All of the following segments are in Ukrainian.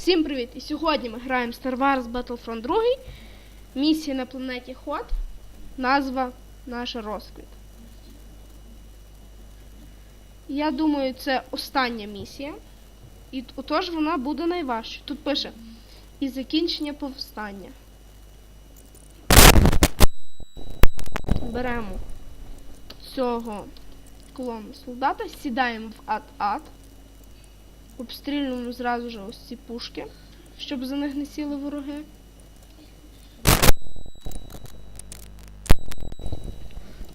Всім привіт! І сьогодні ми граємо Star Wars Battlefront 2. Місія на планеті Ход. Назва наша розквіт. Я думаю, це остання місія. І отож вона буде найважча. Тут пише і закінчення повстання. Беремо цього клону солдата, сідаємо в ад-ад. Обстрілюємо зразу ж ось ці пушки, щоб за них не сіли вороги.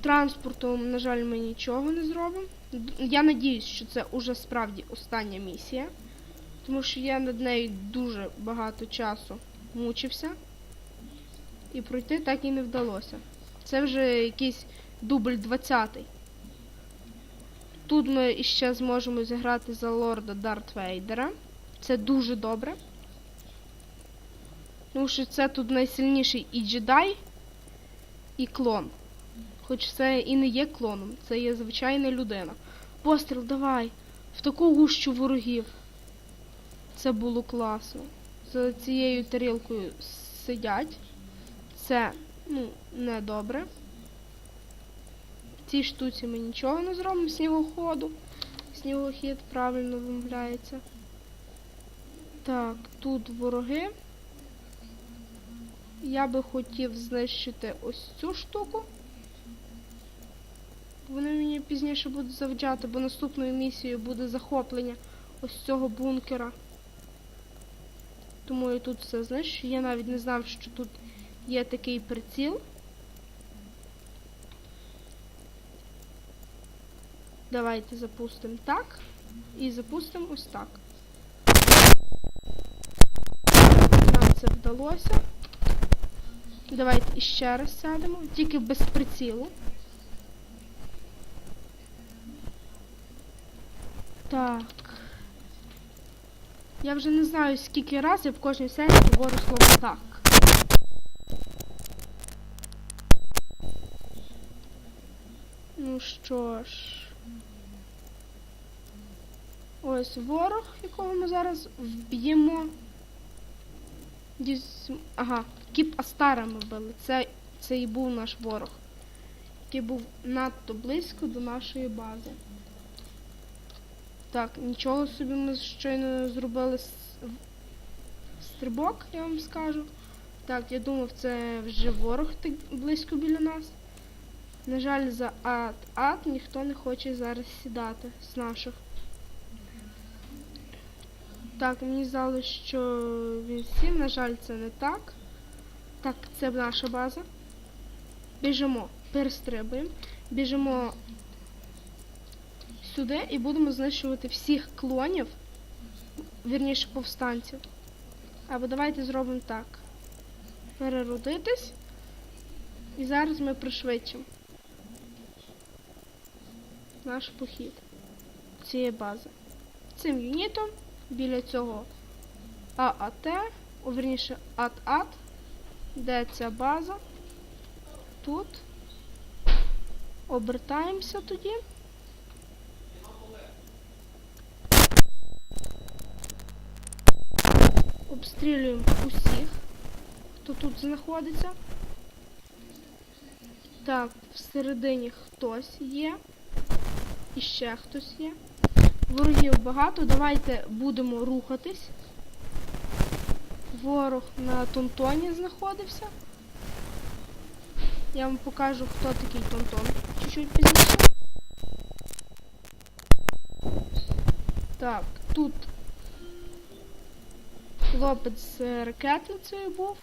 Транспортом, на жаль, ми нічого не зробимо. Я надіюсь, що це уже справді остання місія, тому що я над нею дуже багато часу мучився. І пройти так і не вдалося. Це вже якийсь дубль 20 Тут ми іще зможемо зіграти за лорда Дарт Вейдера. Це дуже добре. Тому що це тут найсильніший і джедай, і клон. Хоч це і не є клоном, це є звичайна людина. Постріл, давай! В таку гущу ворогів. Це було класно. За цією тарілкою сидять. Це, ну, не добре. Цій штуці ми нічого не зробимо снігоходу. Снігохід правильно вимовляється. Так, тут вороги. Я би хотів знищити ось цю штуку. Вони мені пізніше будуть завджати, бо наступною місією буде захоплення ось цього бункера. Тому я тут все знищу. Я навіть не знав, що тут є такий приціл. Давайте запустимо так. І запустимо ось так. Нам це вдалося. Давайте іще раз сядемо, тільки без прицілу. Так. Я вже не знаю, скільки разів в кожній серії говорю слово так. Ну що ж. Ось ворог, якого ми зараз вб'ємо. Ага, Кіп Астара ми вбили. Це, це і був наш ворог, який був надто близько до нашої бази. Так, нічого собі ми щойно зробили стрибок, я вам скажу. Так, я думав, це вже ворог так близько біля нас. На жаль, за ад ад ніхто не хоче зараз сідати з наших. Так, мені здалося, що він сів, на жаль, це не так. Так, це наша база. Біжимо, перестрибуємо. Біжимо сюди і будемо знищувати всіх клонів, вірніше повстанців. Або давайте зробимо так. Переродитись. І зараз ми пришвидшимо наш похід цієї бази. Цим юнітом біля цього ААТ, о, вірніше АТ-АТ, де ця база. Тут. Обертаємося тоді. Обстрілюємо усіх, хто тут знаходиться. Так, всередині хтось є. І ще хтось є. Ворогів багато. Давайте будемо рухатись. Ворог на Тонтоні знаходився. Я вам покажу, хто такий Тонтон. Чуть-чуть пізніше. Так, тут хлопець з ракетницею був.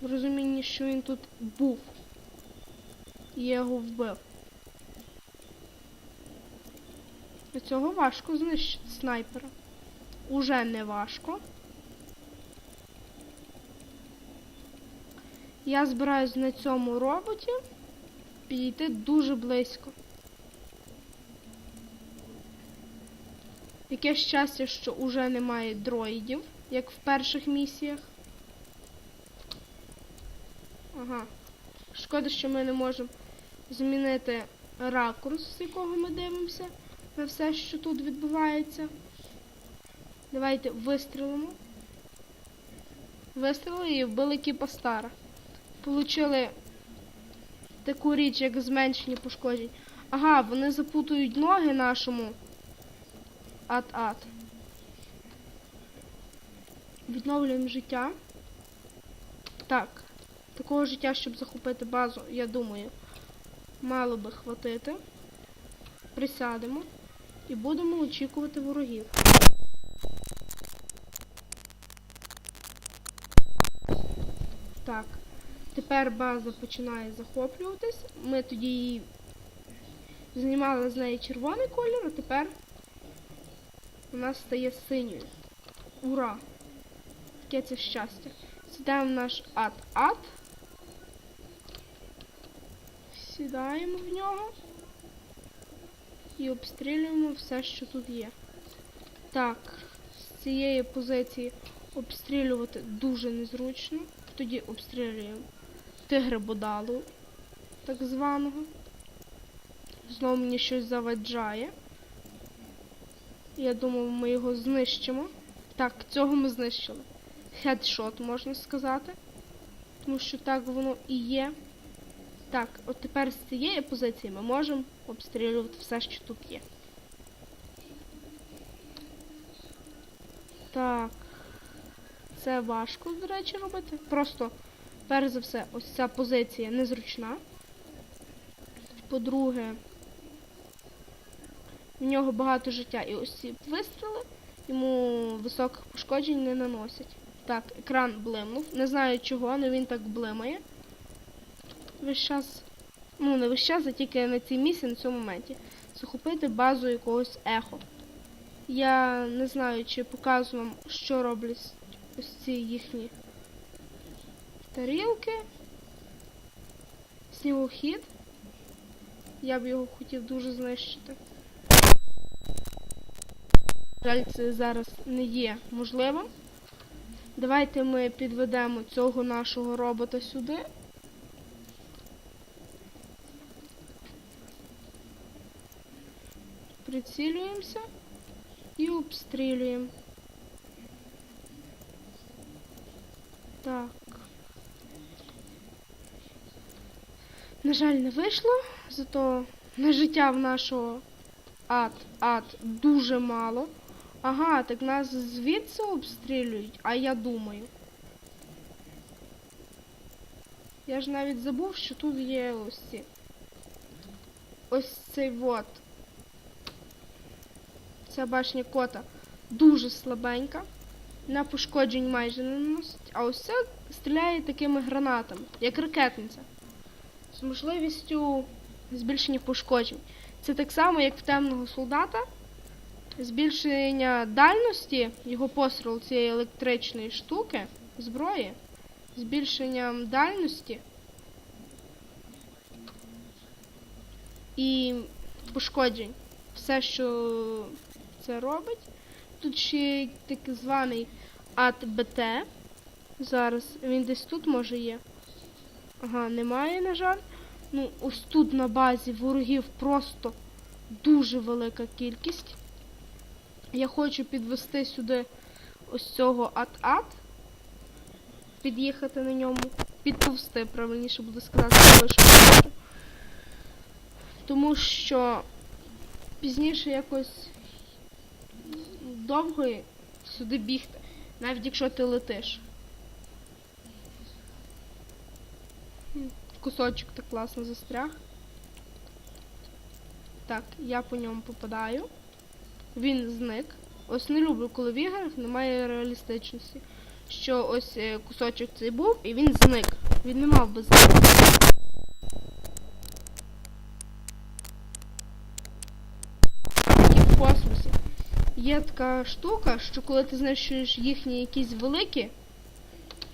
В розумінні, що він тут був. І я його вбив. Для цього важко знищити снайпера. Уже не важко. Я збираюсь на цьому роботі підійти дуже близько. Яке щастя, що уже немає дроїдів, як в перших місіях. Ага. Шкода, що ми не можемо змінити ракурс, з якого ми дивимося на все, що тут відбувається. Давайте вистрілимо. Вистрілили і вбили Кіпастара. Получили таку річ, як зменшення пошкоджень. Ага, вони запутують ноги нашому. Ат-ат. Відновлюємо життя. Так. Такого життя, щоб захопити базу, я думаю, мало би хватити. Присядемо і будемо очікувати ворогів. Так. Тепер база починає захоплюватись. Ми тоді її знімали з неї червоний колір, а тепер у нас стає синьою. Ура! Яке це щастя. Сідаємо в наш ад-ад. Сідаємо в нього і обстрілюємо все, що тут є. Так, з цієї позиції обстрілювати дуже незручно. Тоді обстрілюємо тигра-бодалу, так званого. Знову мені щось заваджає. Я думав, ми його знищимо. Так, цього ми знищили. Хедшот, можна сказати. Тому що так воно і є. Так, от тепер з цієї позиції ми можемо обстрілювати все, що тут є. Так. Це важко, до речі, робити. Просто, перш за все, ось ця позиція незручна. По-друге, в нього багато життя і ось ці вистріли йому високих пошкоджень не наносять. Так, екран блимнув. Не знаю чого, але він так блимає. Весь час. Ну, не весь час, а тільки на цій місці, на цьому моменті. Захопити базу якогось ехо. Я не знаю, чи показую вам, що роблять ось ці їхні тарілки. Снігохід. Я б його хотів дуже знищити. Жаль, це зараз не є можливим. Давайте ми підведемо цього нашого робота сюди. Прицілюємося і обстрілюємо. Так. На жаль, не вийшло, зато на життя в нашого ад, ад дуже мало. Ага, так нас звідси обстрілюють, а я думаю. Я ж навіть забув, що тут є ось ці. Ось цей вот. Ця башня кота дуже слабенька. На пошкоджень майже не наносить. А ось це стріляє такими гранатами, як ракетниця. З можливістю збільшення пошкоджень. Це так само, як в темного солдата. Збільшення дальності його пострілу цієї електричної штуки, зброї, збільшенням дальності і пошкоджень. Все, що це робить. Тут ще так званий АТБТ. Зараз він десь тут може є. Ага, немає, на жаль. Ну, ось тут на базі ворогів просто дуже велика кількість. Я хочу підвести сюди ось цього ат-ат. Під'їхати на ньому. Підповзти, правильніше буде сказати, хочу. Тому що пізніше якось довго сюди бігти, навіть якщо ти летиш. Кусочок так класно застряг. Так, я по ньому попадаю. Він зник. Ось не люблю, коли в іграх немає реалістичності. Що ось е, кусочок цей був і він зник. Він не мав би зникнути. Тільки в космосі. Є така штука, що коли ти знищуєш їхні якісь великі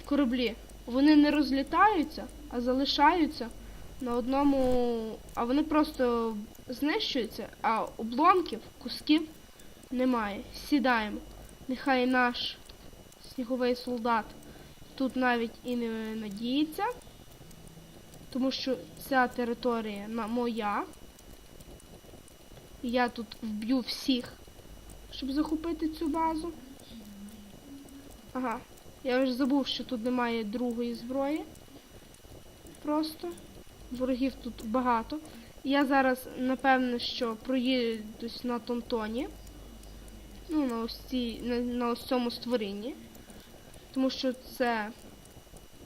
кораблі, вони не розлітаються, а залишаються на одному. А вони просто знищуються, а обломків, кусків немає. Сідаємо. Нехай наш сніговий солдат тут навіть і не надіється, тому що ця територія моя. Я тут вб'ю всіх, щоб захопити цю базу. Ага. Я вже забув, що тут немає другої зброї. Просто. Ворогів тут багато. Я зараз, напевно, що проїдусь на Тонтоні. Ну, на ось цій, на, на ось цьому створінні. Тому що це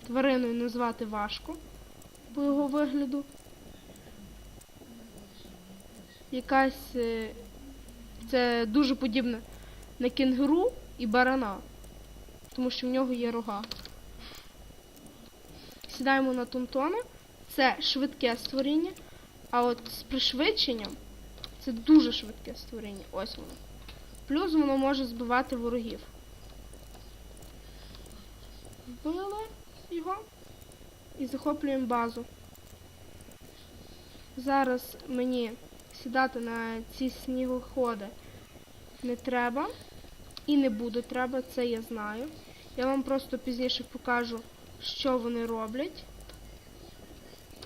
твариною назвати важко по його вигляду. Якась. Це дуже подібне на кенгуру і барана. Тому що в нього є рога. Сідаємо на Тонтона. Це швидке створіння. А от з пришвидшенням це дуже швидке створіння. Ось воно. Плюс воно може збивати ворогів. Вбили його і захоплюємо базу. Зараз мені сідати на ці снігоходи не треба. І не буде треба, це я знаю. Я вам просто пізніше покажу, що вони роблять.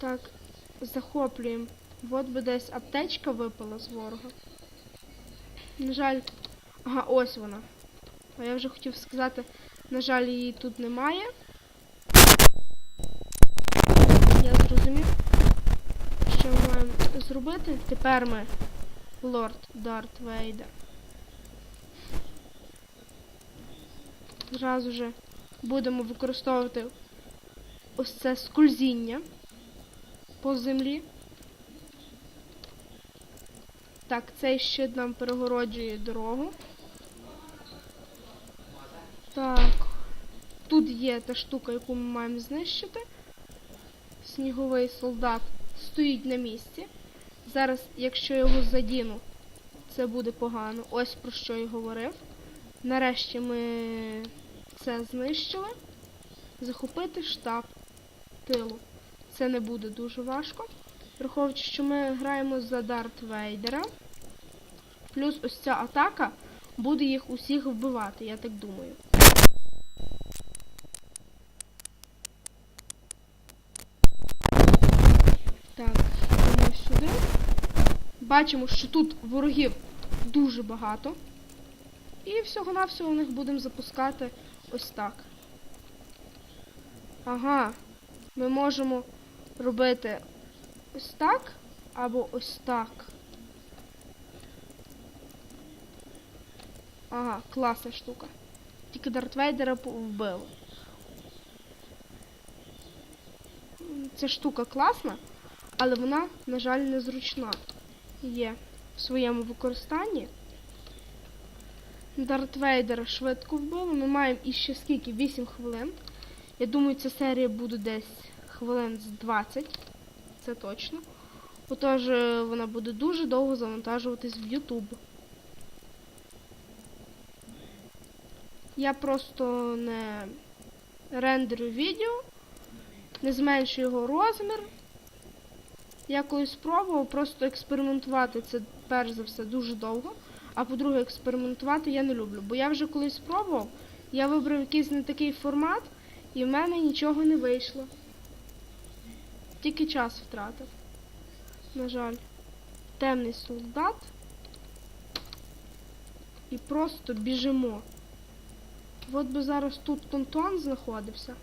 Так, захоплюємо. От би десь аптечка випала з ворога. На жаль, ага, ось вона. А я вже хотів сказати, на жаль, її тут немає. Я зрозумів, що ми маємо зробити. Тепер ми лорд Дарт Вейдер. Зразу же будемо використовувати ось це скользіння по землі. Так, цей щит нам перегороджує дорогу. Так. Тут є та штука, яку ми маємо знищити. Сніговий солдат стоїть на місці. Зараз, якщо його задіну, це буде погано. Ось про що я говорив. Нарешті ми це знищили. Захопити штаб тилу. Це не буде дуже важко. Враховуючи, що ми граємо за Дарт Вейдера. Плюс ось ця атака буде їх усіх вбивати, я так думаю. Так, йдемо сюди. Бачимо, що тут ворогів дуже багато. І всього-навсього у них будемо запускати ось так. Ага. Ми можемо робити ось так або ось так. Ага, класна штука. Тільки Дарт Вейдера вбили. Ця штука класна, але вона, на жаль, незручна. Є в своєму використанні. Дарт Вейдера швидко вбили. Ми маємо іще скільки? 8 хвилин. Я думаю, ця серія буде десь хвилин з 20. Це точно. Отож, е, вона буде дуже довго завантажуватись в YouTube. Я просто не рендерю відео, не зменшую його розмір. Я колись спробував просто експериментувати це перш за все дуже довго. А по-друге, експериментувати я не люблю. Бо я вже колись спробував, я вибрав якийсь не такий формат, і в мене нічого не вийшло. Тільки час втратив. На жаль. Темний солдат. І просто біжимо. От би зараз тут Тонтон знаходився.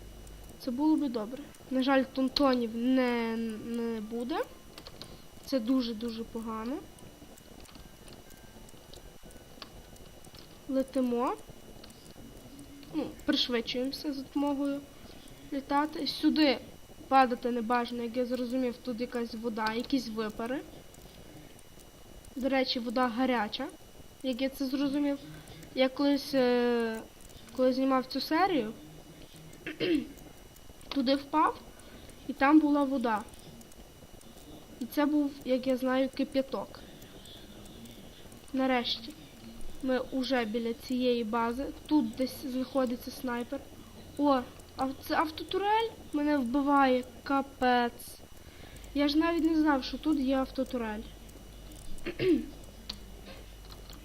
Це було би добре. На жаль, тонтонів не, не буде. Це дуже-дуже погано. Летимо. Ну, пришвидшуємося за допомогою літати. Сюди падати не бажано, як я зрозумів, тут якась вода, якісь випари. До речі, вода гаряча, як я це зрозумів. Я колись, е, коли знімав цю серію, туди впав, і там була вода. І це був, як я знаю, кип'яток. Нарешті. Ми вже біля цієї бази. Тут десь знаходиться снайпер. О, а це автотурель мене вбиває. Капець. Я ж навіть не знав, що тут є автотурель.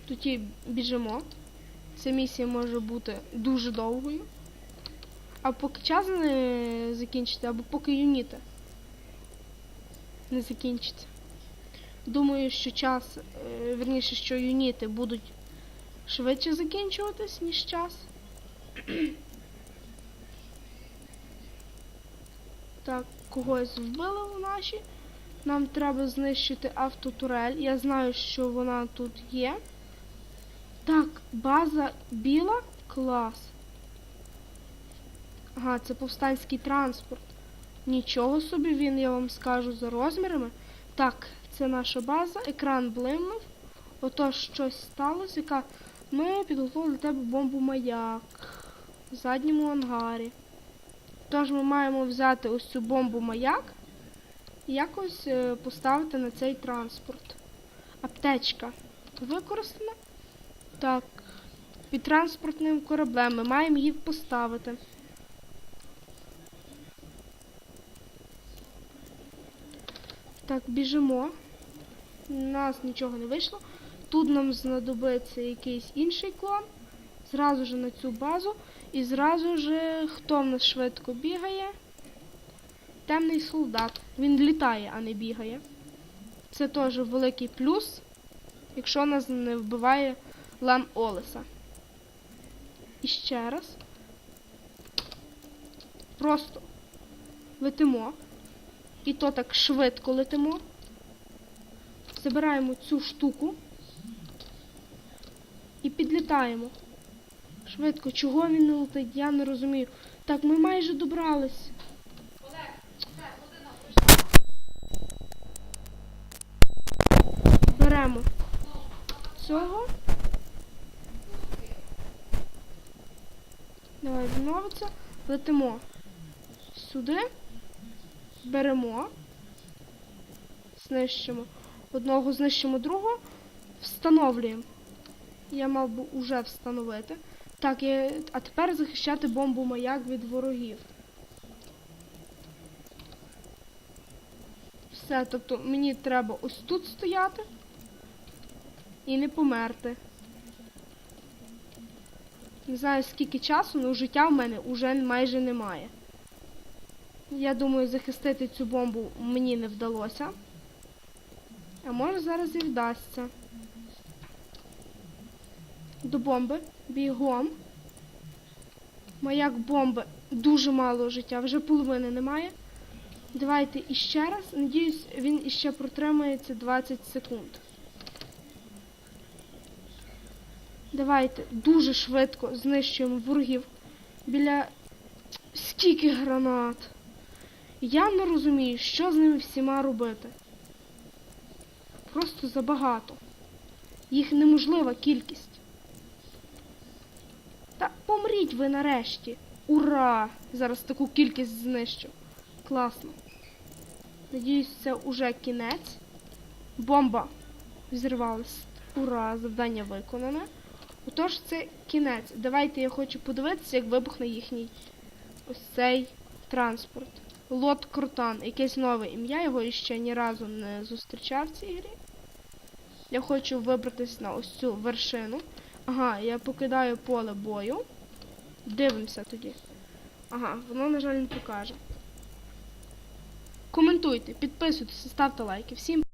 Тут і біжимо. Ця місія може бути дуже довгою. А поки час не закінчити, або поки юніти не закінчиться. Думаю, що час, е, верніше, що юніти будуть швидше закінчуватись, ніж час. Так, когось вбили в наші. Нам треба знищити автотурель. Я знаю, що вона тут є. Так, база біла клас. Ага, це повстанський транспорт. Нічого собі він, я вам скажу, за розмірами. Так, це наша база, екран блимнув. Отож щось сталося, яка ми підготували для тебе бомбу маяк в задньому ангарі. Тож ми маємо взяти ось цю бомбу маяк і якось е, поставити на цей транспорт. Аптечка використана. Так, під транспортним кораблем ми маємо її поставити. Так, біжимо. У нас нічого не вийшло. Тут нам знадобиться якийсь інший клон. Зразу ж на цю базу. І зразу ж хто в нас швидко бігає? Темний солдат. Він літає, а не бігає. Це теж великий плюс, якщо нас не вбиває лан Олеса. І ще раз. Просто летимо. І то так швидко летимо. Забираємо цю штуку і підлітаємо. Швидко, чого він не летить, я не розумію. Так, ми майже добрались. Беремо цього. Давай відновиться. Летимо сюди. Беремо. Знищимо. Одного знищимо другого. Встановлюємо. Я мав би уже встановити. Так, я... а тепер захищати бомбу маяк від ворогів. Все, тобто мені треба ось тут стояти і не померти. Не знаю скільки часу, але життя в мене вже майже немає. Я думаю, захистити цю бомбу мені не вдалося. А може зараз і вдасться. До бомби. Бігом. Маяк бомби. Дуже мало життя, вже половини немає. Давайте іще раз. Надіюсь, він іще протримається 20 секунд. Давайте дуже швидко знищуємо ворогів біля скільки гранат. Я не розумію, що з ними всіма робити. Просто забагато. Їх неможлива кількість. Помріть ви нарешті. Ура! Зараз таку кількість знищу. Класно. Надіюсь, це уже кінець. Бомба взірвалась. Ура! Завдання виконане. Отож, це кінець. Давайте я хочу подивитися, як вибухне їхній ось цей транспорт. Лот Крутан. Якесь нове ім'я, його іще ні разу не зустрічав в цій грі. Я хочу вибратись на ось цю вершину. Ага, я покидаю поле бою. Дивимося тоді. Ага, воно, на жаль, не покаже. Коментуйте, підписуйтесь, ставте лайки. Всім